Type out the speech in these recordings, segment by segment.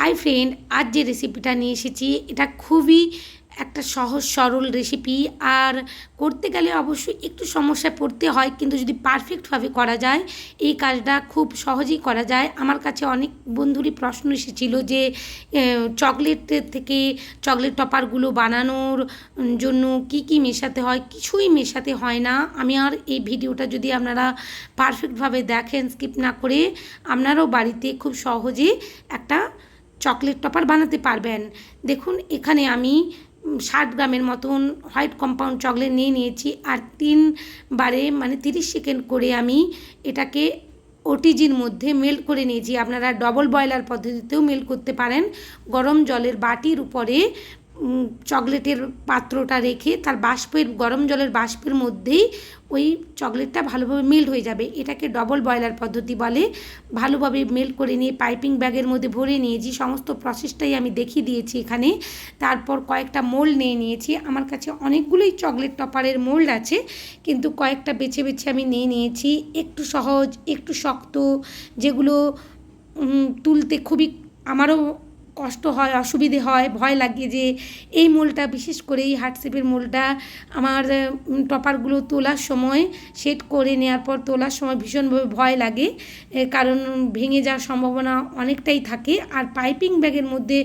Hi friend, আজ যে রেসিপিটা নিয়ে এসেছি, এটা খুবই একটা সহজ, সরল রেসিপি আর করতে গেলে অবশ্যই একটু সমস্যায় পড়তে হয়, কিন্তু যদি পারফেক্টভাবে করা যায়, এই কাজটা খুব সহজেই করা যায়। আমার কাছে অনেক বন্ধুরই প্রশ্ন এসেছিল যে চকলেটের থেকে চকলেট টপারগুলো বানানোর জন্য কি কি মেশাতে হয়? কিছুই মেশাতে হয় না। আমি আর এই ভিডিওটা যদি আপনারা পারফেক্টভাবে দেখেন স্কিপ না করে, আপনারাও বাড়িতে খুব সহজে একটা চকলেট টপার বানাতে পারবেন। দেখুন, এখানে আমি ষাট গ্রামের মতন হোয়াইট কম্পাউন্ড চকলেট নিয়ে নিয়েছি আর তিন বারে মানে তিরিশ সেকেন্ড করে আমি এটাকে ওটিজির মধ্যে মেল্ট করে নিয়েছি। আপনারা ডবল বয়লার পদ্ধতিতেও মেল্ট করতে পারেন। গরম জলের বাটির উপরে চকলেটের পাত্রটা রেখে তার বাষ্পের, গরম জলের বাষ্পের মধ্যেই ওই চকলেটটা ভালোভাবে মেল্ট হয়ে যাবে। এটাকে ডবল বয়লার পদ্ধতি বলে। ভালোভাবে মেল্ট করে নিয়ে পাইপিং ব্যাগের মধ্যে ভরে নিয়েছি সমস্ত প্রসেসটাই আমি দেখিয়ে দিয়েছি এখানে, তারপর কয়েকটা মোল্ড নিয়ে নিয়েছি। আমার কাছে অনেকগুলোই চকলেট টপারের মোল্ড আছে, কিন্তু কয়েকটা বেছে বেছে আমি নিয়ে নিয়েছি। একটু সহজ, একটু শক্ত, যেগুলো তুলতে খুবই আমারও কষ্ট হয়, অসুবিধে হয়, ভয় লাগে যে এই মোলটা, বিশেষ করে এই হার্টশেপের মোলটা আমার টপারগুলো তোলার সময় সেট করে নেওয়ার পর তোলার সময় ভীষণভাবে ভয় লাগে। কারণ ভেঙে যাওয়ার সম্ভাবনা অনেকটাই থাকে। আর পাইপিং ব্যাগের মধ্যে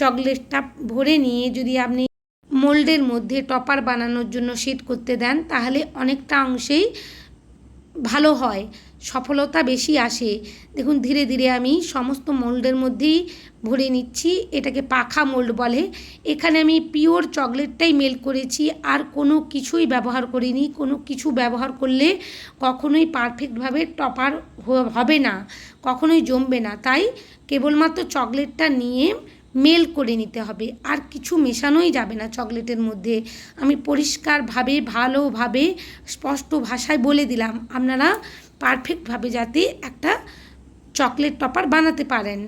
চকলেটটা ভরে নিয়ে যদি আপনি মোল্ডের মধ্যে টপার বানানোর জন্য সেট করতে দেন, তাহলে অনেকটা অংশেই ভালো হয়। সফলতা বেশি আসে। দেখুন, ধীরে ধীরে আমি সমস্ত মোল্ডের মধ্যেই ভরে নিচ্ছি। এটাকে পাখা মোল্ড বলে। এখানে আমি পিওর চকলেটটাই মেল করেছি। আর কোনো কিছুই ব্যবহার করিনি। কোনো কিছু ব্যবহার করলে কখনোই পারফেক্টভাবে টপার হবে না। কখনোই জমবে না। তাই কেবলমাত্র চকলেটটা নিয়ে মেল করে নিতে হবে। আর কিছু মেশানোই যাবে না চকলেটের মধ্যে। আমি পরিষ্কারভাবে, ভালোভাবে, স্পষ্ট ভাষায় বলে দিলাম। আপনারা পারফেক্টভাবে যাতে একটা চকলেট টপার বানাতে পারেন।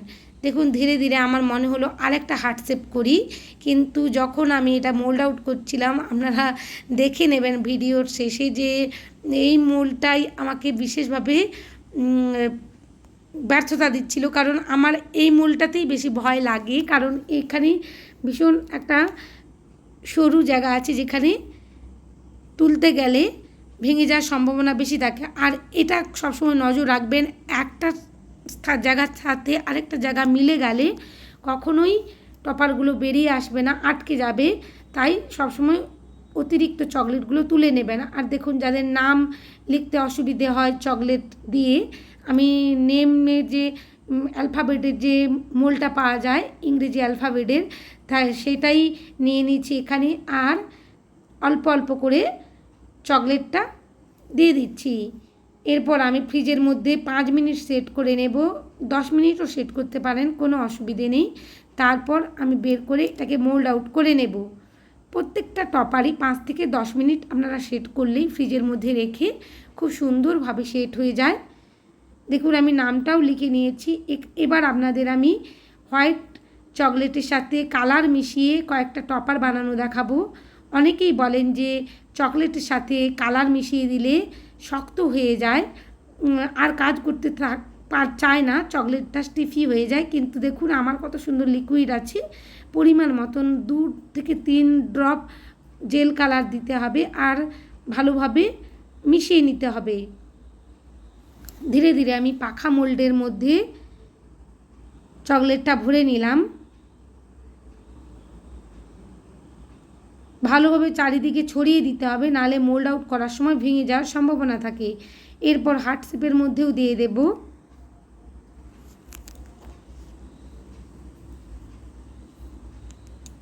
দেখুন, ধীরে ধীরে আমার মনে হলো আরেকটা হার্ট শেপ করি। কিন্তু যখন আমি এটা মোল্ড আউট করছিলাম, আপনারা দেখে নেবেন ভিডিওর শেষে যে এই মোলটাই আমাকে বিশেষভাবে ব্যর্থতা দিচ্ছিল। কারণ আমার এই মোলটাতেই বেশি ভয় লাগে। কারণ এখানে ভীষণ একটা সরু জায়গা আছে যেখানে তুলতে গেলে ভেঙে যাওয়ার সম্ভাবনা বেশি থাকে। আর এটা সবসময় নজর রাখবেন, একটা জায়গার সাথে আরেকটা জায়গা মিলে গেলে কখনোই টপারগুলো বেরিয়ে আসবে না, আটকে যাবে। তাই সবসময় অতিরিক্ত চকলেটগুলো তুলে নেবেন। আর দেখুন, যাদের নাম লিখতে অসুবিধে হয় চকলেট দিয়ে, আমি নেমে যে অ্যালফাবেটের যে মোলটা পাওয়া যায়, ইংরেজি অ্যালফাবেটের তাই সেটাই নিয়ে নিচ্ছি এখানে। আর অল্প অল্প করে চকলেটটা দিয়ে দিচ্ছি। এরপর আমি ফ্রিজের মধ্যে পাঁচ মিনিট সেট করে নেব। দশ মিনিটও সেট করতে পারেন, কোনো অসুবিধে নেই। তারপর আমি বের করে এটাকে মোল্ড আউট করে নেব। প্রত্যেকটা টপারই পাঁচ থেকে দশ মিনিট আপনারা সেট করলেই ফ্রিজের মধ্যে রেখে খুব সুন্দরভাবে সেট হয়ে যায়। দেখুন, আমি নামটাও লিখে নিয়েছি। এবার আপনাদের আমি হোয়াইট চকলেটের সাথে কালার মিশিয়ে কয়েকটা টপার বানানো দেখাবো। অনেকেই বলেন যে চকলেটের সাথে কালার মিশিয়ে দিলে শক্ত হয়ে যায়। আর কাজ করতে থাক, পার চায় না, চকলেটটা স্টিফি হয়ে যায়। কিন্তু দেখুন, আমার কত সুন্দর লিকুইড আছে। পরিমাণ মতন দু থেকে তিন ড্রপ জেল কালার দিতে হবে আর ভালোভাবে মিশিয়ে নিতে হবে। ধীরে ধীরে আমি পাখা মোল্ডের মধ্যে চকলেটটা ভরে নিলাম। ভালোভাবে চারিদিকে ছড়িয়ে দিতে হবে, নালে মোল্ড আউট করার সময় ভেঙে যাওয়ার সম্ভাবনা থাকে। এরপর হার্ট শেপের মধ্যেও দিয়ে দেব।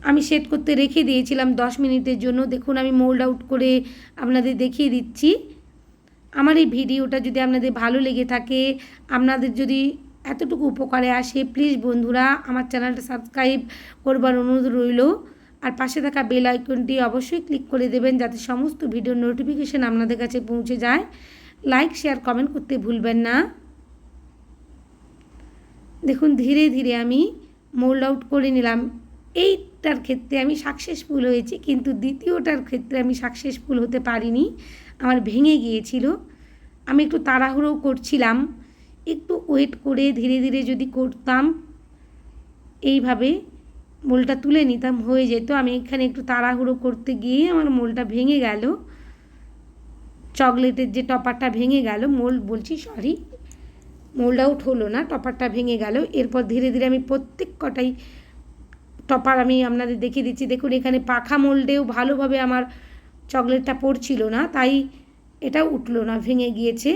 আমি সেট করতে রেখে দিয়েছিলাম দশ মিনিটের জন্য। দেখুন, আমি মোল্ড আউট করে আপনাদের দেখিয়ে দিচ্ছি। আমার এই ভিডিওটা যদি আপনাদের ভালো লেগে থাকে, আপনাদের যদি এতটুকু উপকারে আসে, প্লিজ বন্ধুরা, আমার চ্যানেলটা সাবস্ক্রাইব করবার অনুরোধ রইল। আর পাশে থাকা বেল আইকনটি অবশ্যই ক্লিক করে দেবেন যাতে সমস্ত ভিডিওর নোটিফিকেশান আপনাদের কাছে পৌঁছে যায়। লাইক, শেয়ার, কমেন্ট করতে ভুলবেন না। দেখুন, ধীরে ধীরে আমি মোল্ড আউট করে নিলাম। এইটার ক্ষেত্রে আমি সাকসেসফুল হয়েছি, কিন্তু দ্বিতীয়টার ক্ষেত্রে আমি সাকসেসফুল হতে পারিনি। আমার ভেঙে গিয়েছিল। আমি একটু তাড়াহুড়ো করছিলাম। একটু ওয়েট করে ধীরে ধীরে যদি করতাম, এইভাবে মোলটা তুলে নিতাম, হয়ে যেত। আমি এখানে একটু তাড়াহুড়ো করতে গিয়ে আমার মোলটা ভেঙে গেল। চকলেটের যে টপারটা ভেঙে গেল, মোল বলছি সরি মোল্ড আউট হলো না, টপারটা ভেঙে গেল। এরপর ধীরে ধীরে আমি প্রত্যেক কটাই টপার আমি আপনাদের দেখিয়ে দিচ্ছি। দেখুন, এখানে পাখা মোল্ডেও ভালোভাবে আমার চকলেটটা পড়ছিল না, তাই এটা উঠল না, ভেঙে গিয়েছে।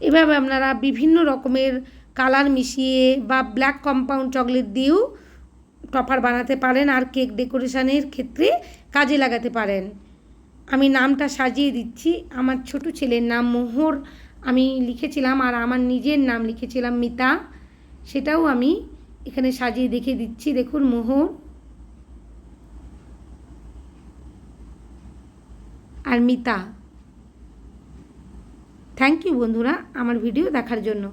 এভাবে আপনারা বিভিন্ন রকমের কালার মিশিয়ে বা ব্ল্যাক কম্পাউন্ড চকলেট দিয়েও টপার বানাতে পারেন আর কেক ডেকোরেশনের ক্ষেত্রে কাজে লাগাতে পারেন। আমি নামটা সাজিয়ে দিচ্ছি। আমার ছোট ছেলের নাম মোহর। আমি লিখেছিলাম আর আমার নিজের নাম লিখেছিলাম মিতা। সেটাও আমি এখানে সাজিয়ে দেখে দিচ্ছি। দেখুন মোহর। আর মিতা। থ্যাংক ইউ বন্ধুরা আমার ভিডিও দেখার জন্য।